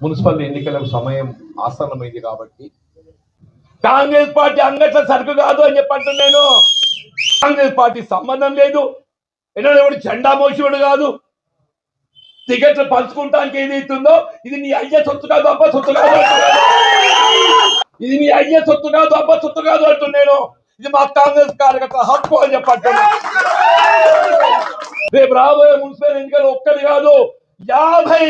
Municipal ఎన్నికల సమయం ఆసన్నమైంది కాబట్టి. కాంగ్రెస్ పార్టీ అంగట్ల సరుకు కాదు అని చెప్పంటు కాంగ్రెస్ పార్టీ సంబంధం లేదు. ఎన్నడూ ఎవడు జెండా మోసేవాడు కాదు. టికెట్లు పంచుకుంటానికి ఏది ఇస్తుందో ఇది నీ అయ్యే సొత్తు కాదు అబ్బా సొత్తు కాదు ఇది నీ అయ్యే సొత్తు కాదు అబ్బా సొత్తు కాదు అంటున్నాను ఇది మా కాంగ్రెస్ కార్యకర్త హక్కు అని చెప్పంటున్నాను రేపు రాబోయే మున్సిపల్ ఎన్నికలు ఒక్కటి కాదు యాభై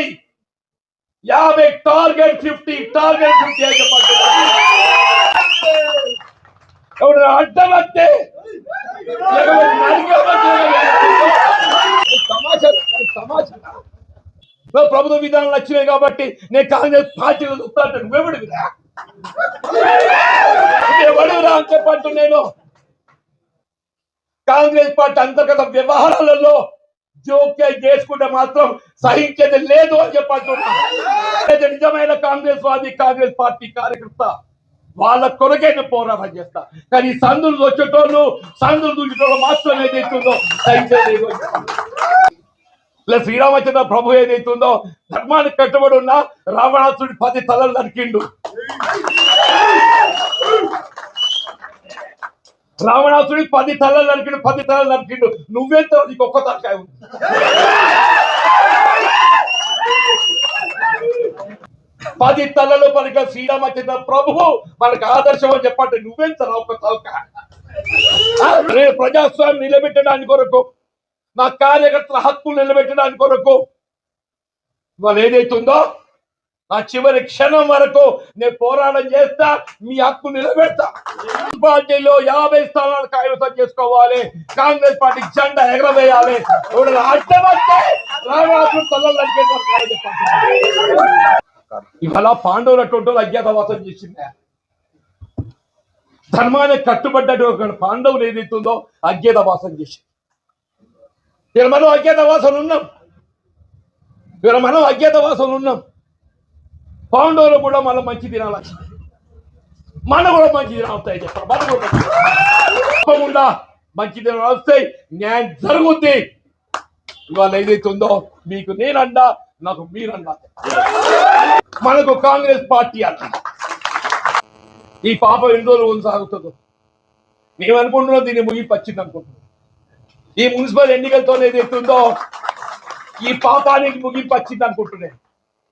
యాభై టార్గెట్ ఫిఫ్టీ టార్గెట్ ఫిఫ్టీ అని చెప్పంటున్నాను అడ్డం వస్తే? ప్రభుత్వ విధానాలు వచ్చినాయి కాబట్టి నేను కాంగ్రెస్ పార్టీలో చూస్తాను నువ్వెవడివిరా ఎవడురా అని చెప్పంటు నేను. కాంగ్రెస్ పార్టీ అంతర్గత వ్యవహారాలలో జోక్యం చేసుకుంటే మాత్రం సహించేది లేదు అని చెప్పంటున్నా. నిజమైన కాంగ్రెస్ వాది కాంగ్రెస్ పార్టీ కార్యకర్త వాళ్ళ కొరకైన పోరాటం చేస్తా. కానీ సందులు వచ్చేటోళ్ళు సందులు దూచేటోళ్ళు మాత్రం ఏదైతుందో సహించలేదు ఇలా శ్రీరామచంద్ర ప్రభు ఏదైతుందో ధర్మానికి కట్టుబడి ఉన్న రావణాసుడి పది తలలు నరికిండు. రావణాసుడి పది తలలు నరికిండు పది తలలు నరికిండు. నువ్వెంత నీకు ఒక్క తలకాయ ఉంది. పది తలలు మనకి శ్రీరామచంద్ర ప్రభువు మనకు ఆదర్శం అని చెప్పండి నువ్వెంత ఒక్క తలకాయ? ప్రజాస్వామ్యం నిలబెట్టడానికి కొరకు నా కార్యకర్తల హక్కులు నిలబెట్టడానికి కొరకు వాళ్ళు ఏదైతుందో నా చివరి క్షణం వరకు నేను పోరాటం చేస్తా మీ హక్కు నిలబెడతా. పార్టీలో యాభై స్థానాలు కైవసం చేసుకోవాలి. కాంగ్రెస్ పార్టీ జెండా ఎగరవేయాలి. ఇవాళ పాండవులు అటువంటి అజ్ఞాతవాసం చేసింది. ధర్మానికి కట్టుబడ్డటువంటి పాండవులు ఏదైతుందో అజ్ఞాతవాసం చేసింది. ఇక్కడ మనం అజ్ఞాతవాసం ఉన్నాం. ఇక్కడ మనం అజ్ఞాతవాసం ఉన్నాం. పాండవులు కూడా మళ్ళీ మంచి దినాలు మన కూడా మంచి దినాలు వస్తాయి చెప్పారు మన కూడా మంచి తప్పకుండా మంచి దినాలు వస్తాయి. న్యాయం జరుగుద్ది. ఇవాళ ఏదైతే ఉందో మీకు నేనండా నాకు మీరన్నా మనకు కాంగ్రెస్ పార్టీ అంట ఈ పాప ఎన్ని రోజులు కొనసాగుతుందో మేము దీన్ని ముగిపచ్చింది అనుకుంటున్నాం. ఈ మున్సిపల్ ఎన్నికలతో ఏదైతే ఉందో ఈ పాపానికి ముగింపచ్చింది అనుకుంటున్నాను